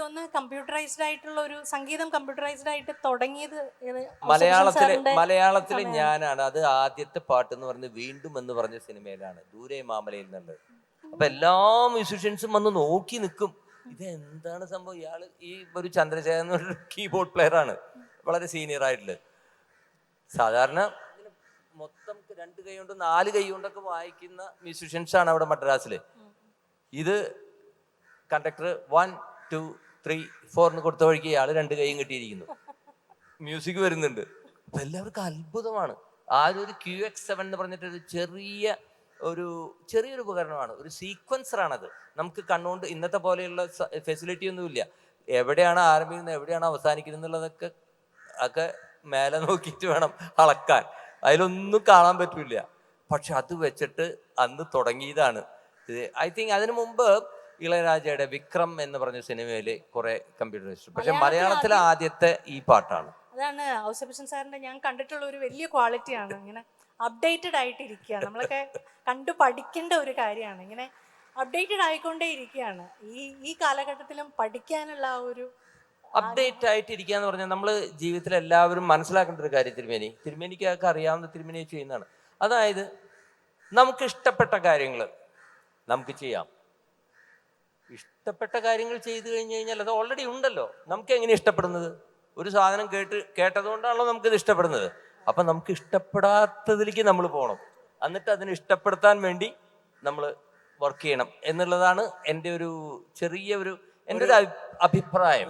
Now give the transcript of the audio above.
തോന്നുന്നു കമ്പ്യൂട്ടറൈസ്ഡ് ആയിട്ടുള്ള ഒരു സംഗീതം കമ്പ്യൂട്ടറൈസ്ഡ് ആയിട്ട് തുടങ്ങിയത് മലയാളത്തിലെ മലയാളത്തിലെ ഞാനാണ്. അത് ആദ്യത്തെ പാട്ട് എന്ന് പറയുന്നത് വീണ്ടും എന്ന് പറഞ്ഞ സിനിമയിലാണ്. ദൂരെ മാമലയിൽ നിന്നുള്ളത് അപ്പൊ എല്ലാ മ്യൂസീഷ്യൻസും വന്ന് നോക്കി നിൽക്കും. ഇത് എന്താണ് സംഭവം? ഇയാൾ ഈ ഒരു ചന്ദ്രശേഖരൻ എന്ന് പറഞ്ഞ കീബോർഡ് പ്ലെയർ ആണ്. വളരെ സീനിയർ ആയിട്ടുള്ളത് സാധാരണ മൊത്തം രണ്ട് കൈ കൊണ്ട് നാല് കൈ കൊണ്ടൊക്കെ വായിക്കുന്ന മ്യൂസീഷ്യൻസ് ആണ് അവിടെ മദ്രാസിൽ ഇത് കണ്ടക്ടർ വൺ ടു ത്രീ ഫോറിന് കൊടുത്ത വഴിക്ക് ഇയാൾ രണ്ട് കൈയും കിട്ടിയിരിക്കുന്നു. മ്യൂസിക് വരുന്നുണ്ട്. അപ്പൊ എല്ലാവർക്കും അത്ഭുതമാണ്. ആദ്യം ഒരു ക്യു എക്സ് സെവൻ എന്ന് പറഞ്ഞിട്ട് ഒരു ചെറിയ ഒരു ചെറിയൊരു ഉപകരണമാണ്. ഒരു സീക്വൻസർ ആണത്. നമുക്ക് കണ്ണുകൊണ്ട് ഇന്നത്തെ പോലെയുള്ള ഫെസിലിറ്റി ഒന്നുമില്ല. എവിടെയാണ് ആരംഭിക്കുന്നത് എവിടെയാണ് അവസാനിക്കുന്നത് എന്നുള്ളതൊക്കെ ഒക്കെ മേലെ നോക്കിയിട്ട് വേണം അളക്കാൻ. അതിലൊന്നും കാണാൻ പറ്റില്ല. പക്ഷെ അത് വെച്ചിട്ട് അന്ന് തുടങ്ങിയതാണ്. ഐ തിങ്ക് അതിനു മുമ്പ് ഇളയരാജയുടെ വിക്രം എന്ന് പറഞ്ഞ സിനിമയിൽ കുറെ കമ്പ്യൂട്ടറിസ്റ്റ് പക്ഷെ മലയാളത്തിലെ ആദ്യത്തെ ഈ പാട്ടാണ്. അതാണ് ഔസേപ്പച്ചൻ സാറിന്റെ ഞാൻ കണ്ടിട്ടുള്ള ഒരു വലിയ ക്വാളിറ്റി ആണ്. ഇങ്ങനെ അപ്ഡേറ്റഡ് ആയിട്ടിരിക്കുക നമ്മളൊക്കെ കണ്ടു പഠിക്കേണ്ട ഒരു കാര്യമാണ്. ഇങ്ങനെ അപ്ഡേറ്റഡ് ആയിക്കൊണ്ടേ ഇരിക്കുകയാണ്. ഈ ഈ കാലഘട്ടത്തിലും പഠിക്കാനുള്ള ആ ഒരു അപ്ഡേറ്റ് ആയിട്ട് ഇരിക്കുക എന്ന് പറഞ്ഞാൽ നമ്മൾ ജീവിതത്തിൽ എല്ലാവരും മനസ്സിലാക്കേണ്ട ഒരു കാര്യം തിരുമേനി. തിരുമേനിക്കൊക്കെ അറിയാവുന്ന തിരുമേനി ചെയ്യുന്നതാണ്. അതായത് നമുക്ക് ഇഷ്ടപ്പെട്ട കാര്യങ്ങൾ നമുക്ക് ചെയ്യാം. ഇഷ്ടപ്പെട്ട കാര്യങ്ങൾ ചെയ്തു കഴിഞ്ഞു കഴിഞ്ഞാൽ അത് ഓൾറെഡി ഉണ്ടല്ലോ. നമുക്ക് എങ്ങനെ ഇഷ്ടപ്പെടുന്നത്? ഒരു സാധനം കേട്ട് കേട്ടതുകൊണ്ടാണല്ലോ നമുക്കിത് ഇഷ്ടപ്പെടുന്നത്. അപ്പം നമുക്ക് ഇഷ്ടപ്പെടാത്തതിലേക്ക് നമ്മൾ പോകണം. എന്നിട്ട് അതിനെ ഇഷ്ടപ്പെടുത്താൻ വേണ്ടി നമ്മൾ വർക്ക് ചെയ്യണം എന്നുള്ളതാണ് എന്റെ ഒരു ചെറിയ ഒരു എന്റെ ഒരു അഭിപ്രായം.